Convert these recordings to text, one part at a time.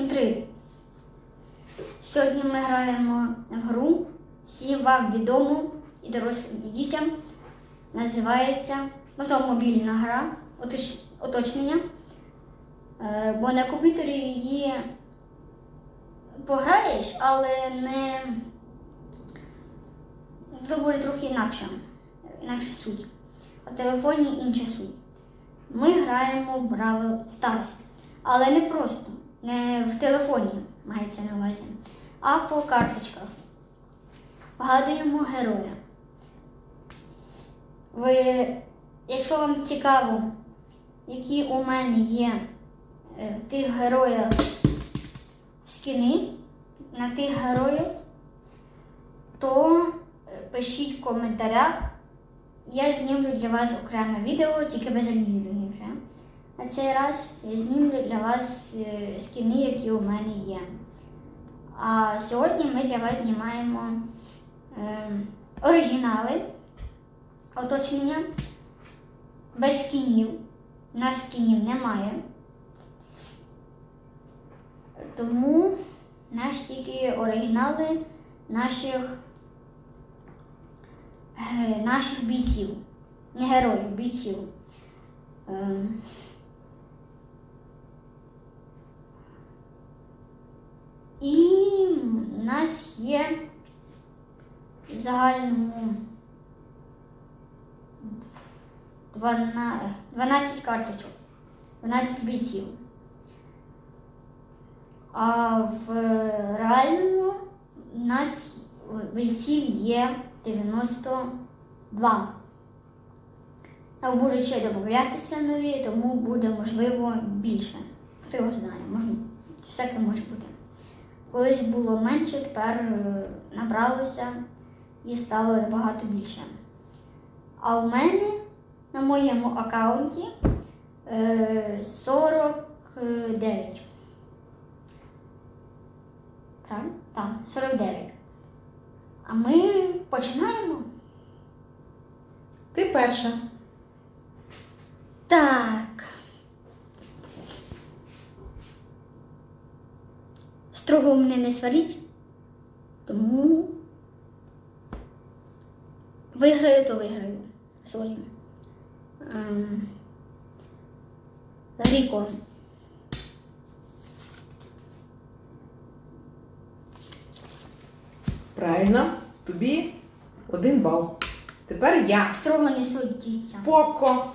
Всім привіт! Сьогодні ми граємо в гру всім вам відому і дорослим і дітям. Називається автомобільна гра оточнення. Е, Бо на комп'ютері її пограєш, але не буде трохи інакше, інакше суть. А в телефоні інша суть. Ми граємо в Бравл Stars. Але не просто, не в телефоні мається на увазі, а по карточках. Вгадуємо героя. Ви, якщо вам цікаво, які у мене є е, в тих героях скіни на тих героїв, то е, пишіть в коментарях. Я знімлю для вас окреме відео, тільки без анімірування На цей раз я знімлю для вас е, скіни, які у мене є. А сьогодні ми для вас знімаємо е, оригінали оточення без скінів. У нас скінів немає. Тому у нас тільки оригінали наших, е, наших бійців. Не героїв, бійців. Е, І в нас є в загальному 12, 12 карточок, 12 бійців. А в реальному у нас бійців є 92. А будуть ще додатися нові, тому буде можливо більше. Хто його знає, можна, всяке може бути. Колись було менше, тепер е, набралося і стало набагато більше. А у мене на моєму аккаунті е, 49. Правильно? Так, 49. А ми починаємо. Ти перша. Так. Строго мене не сваріть, тому виграю, то виграю. Сорі. Ем, Ріко. Правильно. Тобі один бал. Тепер я. Строго не судіться. Поко.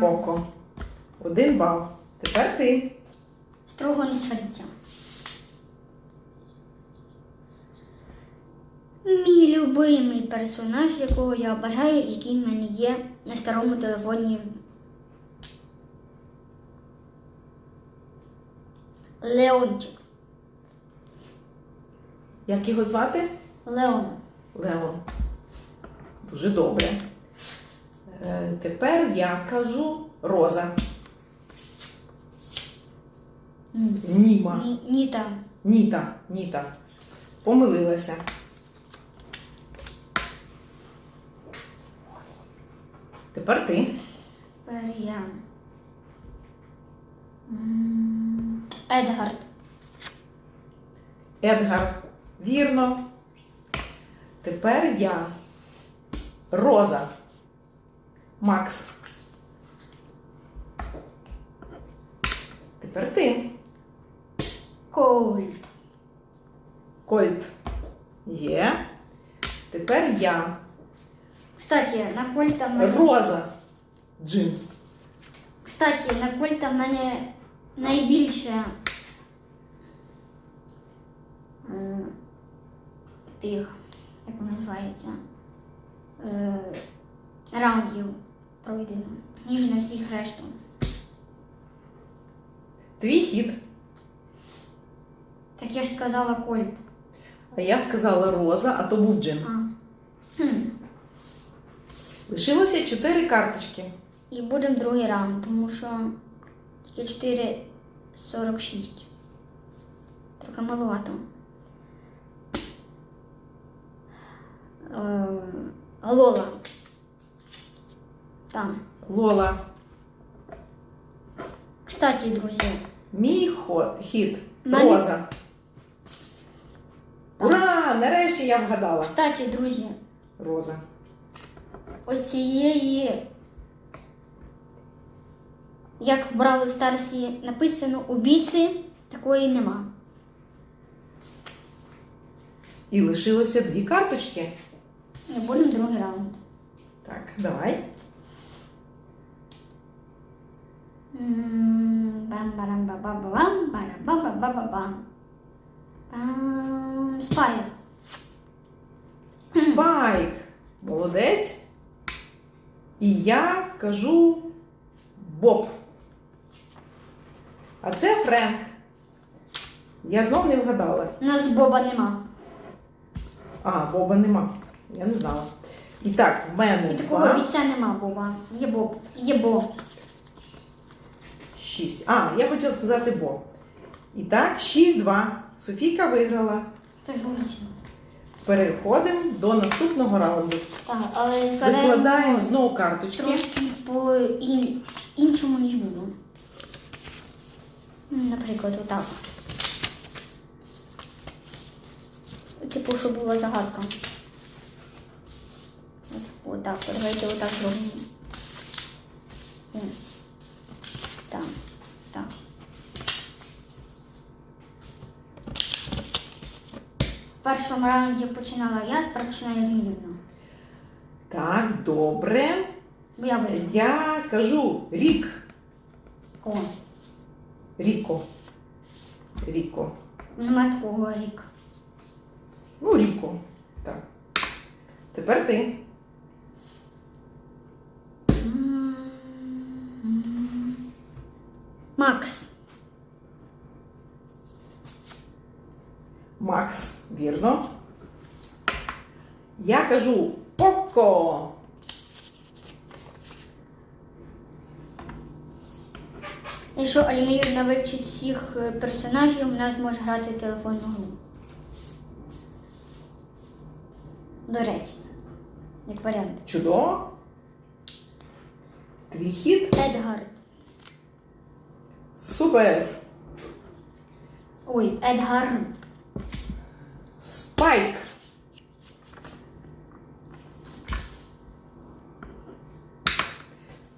Поко. Один бал. Тепер ти. Строго не сваріться. Мій любимий персонаж, якого я бажаю, який в мене є на старому телефоні. Леончик. Як його звати? Леон. Леон. Дуже добре. Е, тепер я кажу Роза. Німа. Ні, Ніта. Ніта. Ніта. Помилилася. Тепер ти. Тепер я. М, Едгард. Едгар. Вірно. Тепер я. Роза. Макс. Тепер ти. Коульт. Кольт. Є. Тепер я. Кстати, на Кольта в мене. Роза. Джин. Кстати, на Кольта в мене найбільше е, тих, як воно називається, е, раундів пройдено, ніж на всіх решту. Твій хід. Так я ж сказала Кольт. А я сказала Роза, а то був Джин. А. Хм. Лишилося чотири карточки. І будемо другий раунд, тому що тільки 4,46. Трохи маловато. Е, Лола. Там. Лола. Кстати, друзі, Мій ход, хід. Мене- Роза. Ура! Нарешті я вгадала. Кстати, друзі, Роза. ось цієї, як в Бравл Старсі написано, убійці такої нема. І лишилося дві карточки. Не будемо другий раунд. Так, давай. М, Бам-барам-ба-ба-ба-бам, барам-ба-ба-ба-ба-бам. Бам, Спайк. Спайк. Молодець. І я кажу Боб. А це Френк. Я знов не вгадала. У нас Боба нема. А, Боба нема. Я не знала. І так, в мене І такого два, бійця нема Боба. Є Боб. Є Боб. шість. А, я хотіла сказати Боб. І так, 6-2. Софійка виграла. Це логічно. Переходимо до наступного раунду. Так, але складаємо Викладаємо знову карточки. трошки по ін... іншому, ніж було. М, Наприклад, отак. Типу, щоб була загадка. От, отак, давайте отак зробимо. Так, так. В першому раунді починала я, тепер починаю Дмитрівна. Так, добре. Бо я виграла. Я кажу рік. О, Ріко. Ріко. нема такого рік. Ну, Ріко. Так. Тепер ти. Макс. Макс. Вірно. Я кажу Око. Якщо Аліна вивчить всіх е, персонажів, вона зможе грати телефонну гру. До речі, як варіант. Чудово. Твій хід. Едгард. Супер. Ой, Едгар. Спайк.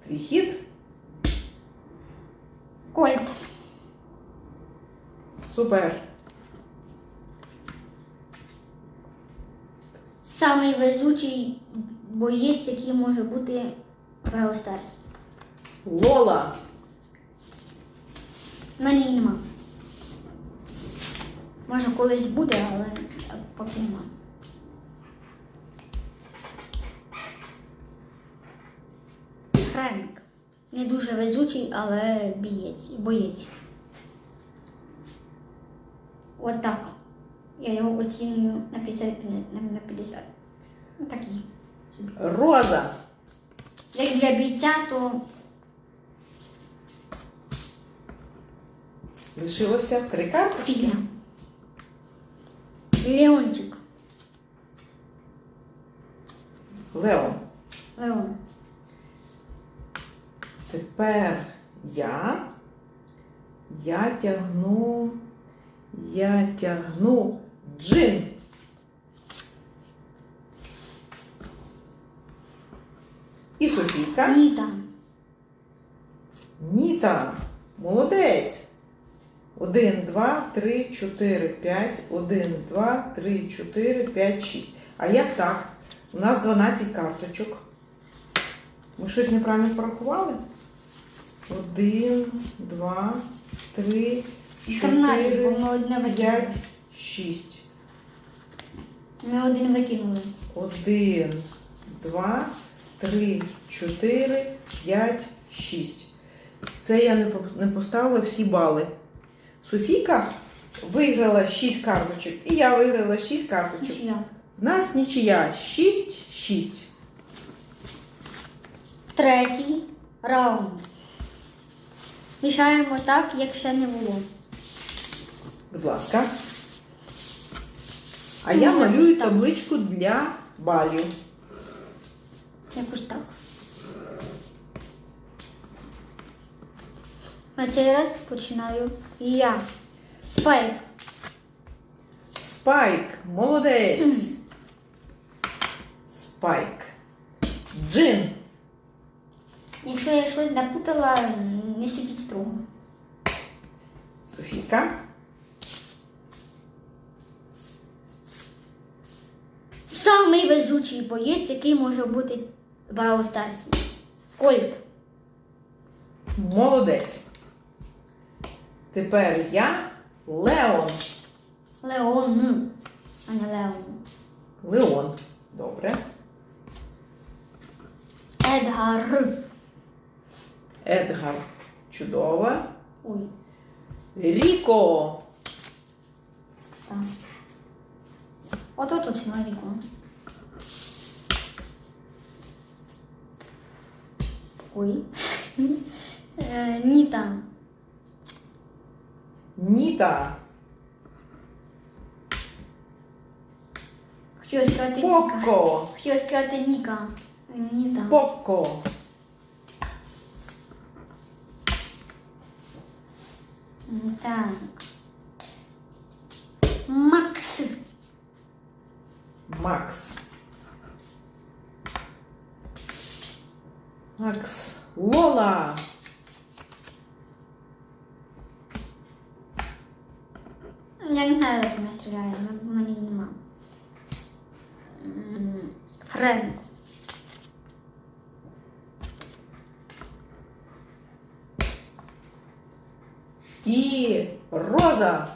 Твій хід. Кольт. Супер. Самий везучий боєць, який може бути в Brawl Stars. Лола. У мене її нема. Може колись буде, але поки нема. Не дуже везучий, але бієць, боєць. От. Я його оцінюю на 50 на на 50. Ну, Такий. Роза. Як для бійця, то Лишилося три карточки. фігня. Леончик. Леон. Леон. Тепер я. Я тягну. Я тягну джин. І Софійка. Ніта. Ніта. Молодець. Один, два, три, чотири, п'ять. Один, два, три, чотири, п'ять, шість. А як так? У нас 12 карточок. Ми щось неправильно порахували? Один, два, три, 14, бо чотири, ми одне п'ять, викинули. шість. Ми один викинули. Один, два, три, чотири, п'ять, шість. Це я не по- не поставила всі бали. Софійка виграла 6 карточок, і я виграла 6 карточок. Нічия. В нас нічия 6-6. Третій раунд. Мішаємо так, як ще не було. Будь ласка. А я Ну, малюю так. табличку для балів. Якось так. На цей раз починаю я. Спайк. Спайк. Молодець. Спайк. Джин. Якщо я щось напутала, не сидіть строго. Софійка. Самий везучий боєць, який може бути в Бравл Старсі. Кольт. Молодець. Тепер я Леон. Леон. А не Леон. Леон. Добре. Едгар. Едгар. Чудово. Ой, Ріко. так. Ото точно Ріко. Ой. Е, Ніта. Ніта. Хотіла сказати Ніка. Поко. Хотіла сказати Ніка. Ніта. Поко. М, Так. Макс. Макс. Макс. Лола. Я не знаю, як вона стріляє, в мене нема. Френк. І Роза.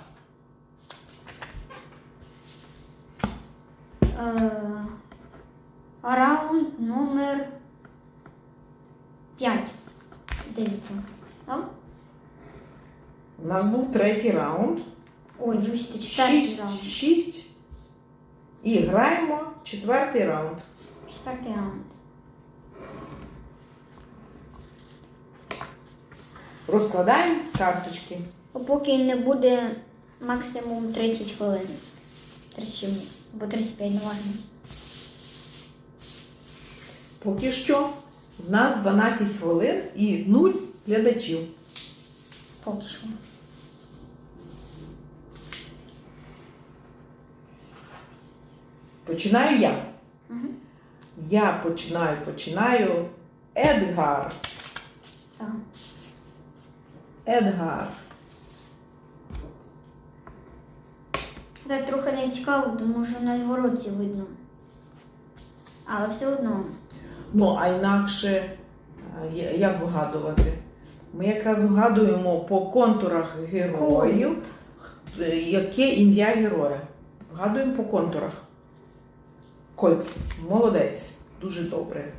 Е, Раунд номер 5. Здається. А? У нас був третій раунд. Ой, вибачте, четвертий Шість. раунд. Шість. І граємо четвертий раунд. Четвертий раунд. Розкладаємо карточки. Поки не буде максимум 30 хвилин. 30 або 35, не важно. Поки що в нас 12 хвилин і 0 глядачів. Поки що. Починаю я. Угу. Я починаю, починаю. Едгар. Так. Едгар. Так трохи не цікаво, тому що на звороті видно. Але все одно. Ну, а інакше, е, як вгадувати? Ми якраз вгадуємо по контурах героїв, е, яке ім'я героя. Вгадуємо по контурах. Кольт, молодець, дуже добре.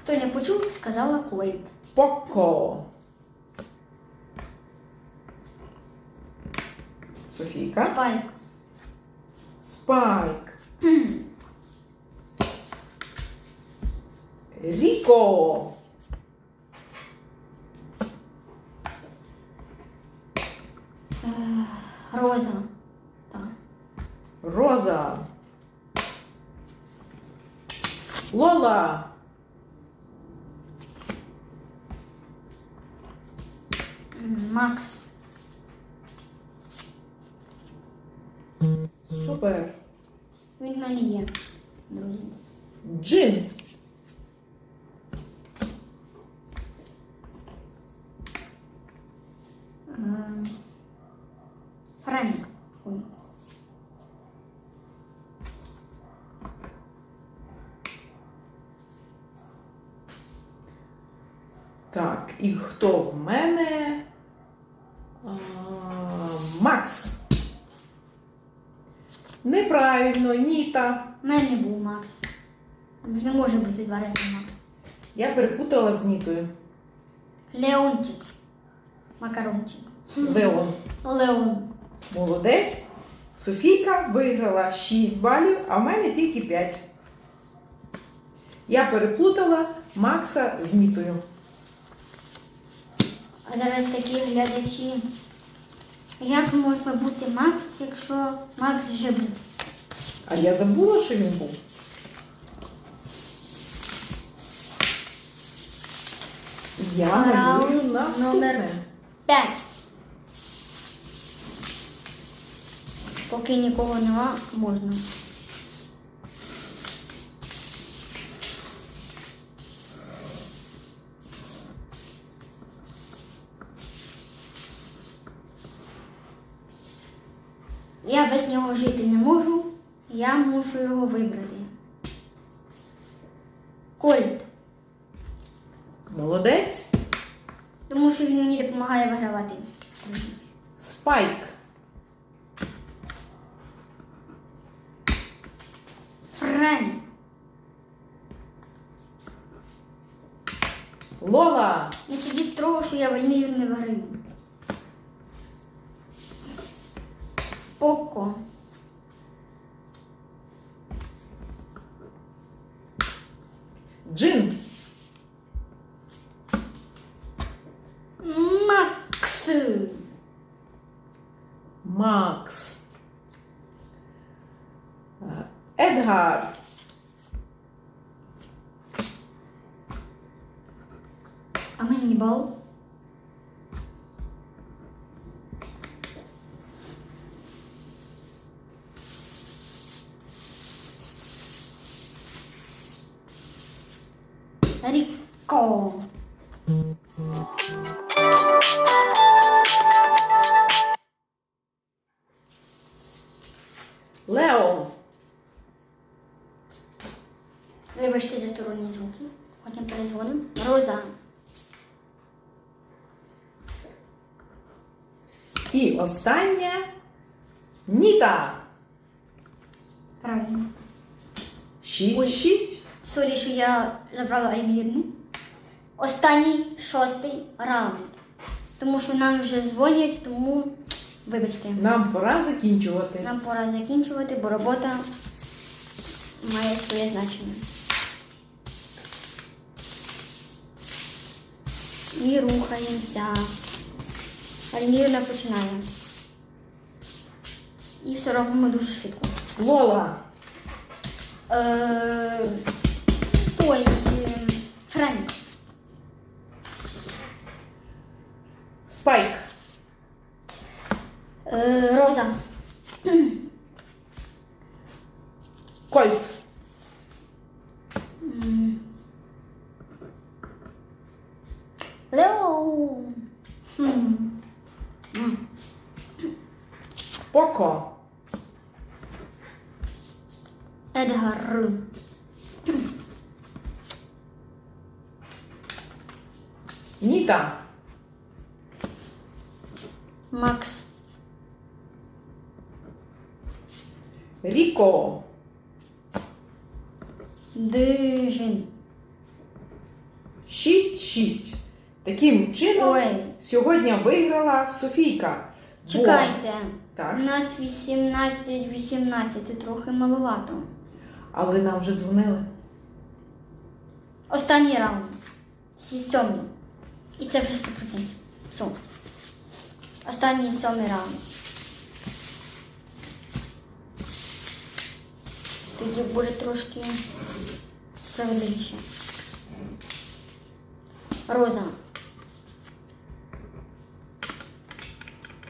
Хто не почув, сказала Кольт. Поко. Софійка. Спайк. Спайк. Ріко. Е, Роза. Роза. Лола. М, Макс. Супер. Він в мене є, друзі. Джин. Е, Френк. Так, і хто в мене? А, Макс. Неправильно, Ніта. В мене був Макс. Не може бути два рази Макс. Я перепутала з Нітою. Леончик. Макарончик. Леон. Леон. Молодець. Софійка виграла 6 балів, а в мене тільки 5. Я переплутала Макса з Нітою. А зараз такі глядачі. Як може бути Макс, якщо Макс вже був? А я забула, що він був. Я малюю наступне. номер П'ять. Поки нікого нема, можна. Я без нього жити не можу, я мушу його вибрати. Кольт. Молодець. Тому що він мені допомагає вигравати. Спайк. Френ. Лола. Не судіть строго, що я вільний не виграю. Поко. Джин. Макс. Макс. Едгар. А мені бал. Ріко. Леон. Вибачте за сторонні звуки. Потім перезвонимо. Роза. І остання Ніта. Правильно. Шість, Ой. шість. Сорі, що я забрала Айгірни. Останній шостий раунд. Тому що нам вже дзвонять, тому вибачте. Нам пора закінчувати. Нам пора закінчувати, бо робота має своє значення. І рухаємося. Альмірна починає. І все робимо дуже швидко. Лола. Е, той е, Спайк. Е, Роза. Кольт. М. Лео. Хм. М. Поко. Едгар. Ніта. Макс. Ріко. Дижин. Шість, шість. Таким чином Ой. сьогодні виграла Софійка. Бо- Чекайте. Так. У нас 18-18, це трохи маловато. Але нам вже дзвонили. Останній раунд. Сі- Сьомий. І це вже 100%. Все. Останній сьомий раунд. Тоді буде трошки справедливіше. Роза.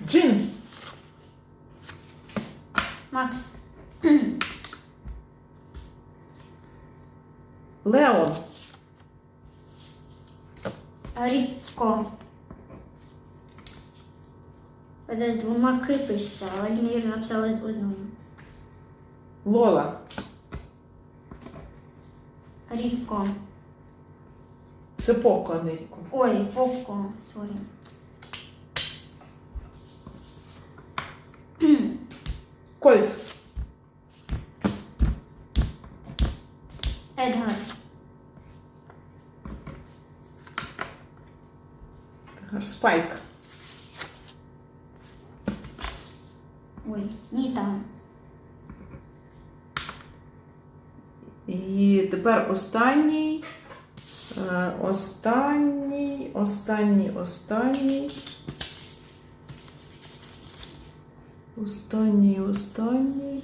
Джин. Макс. Леон. Рідко. Це двома кипишся, але Мір написала з одному. Лола. Рідко. Це Поко, а не Ріко. Ой, Поко, сорі. Кольт. Едгар. Спайк. Тепер останній. Е, Останній, останній, останній. Останній, останній.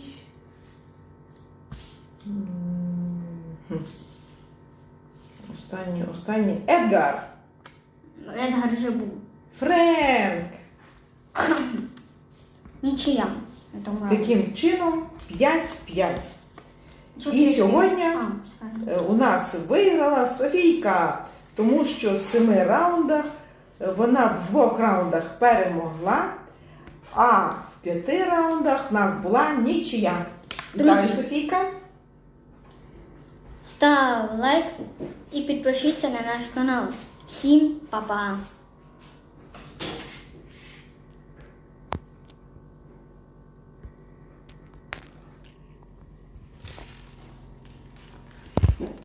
Останній, останній. Едгар. Едгар вже був. Френк. Нічия. Таким чином 5-5. І сьогодні. Е, у нас виграла Софійка, тому що з семи раундах е, вона в двох раундах перемогла, а в п'яти раундах в нас була нічия. Вітаю, Софійка! Став лайк і підпишіться на наш канал. Всім па-па!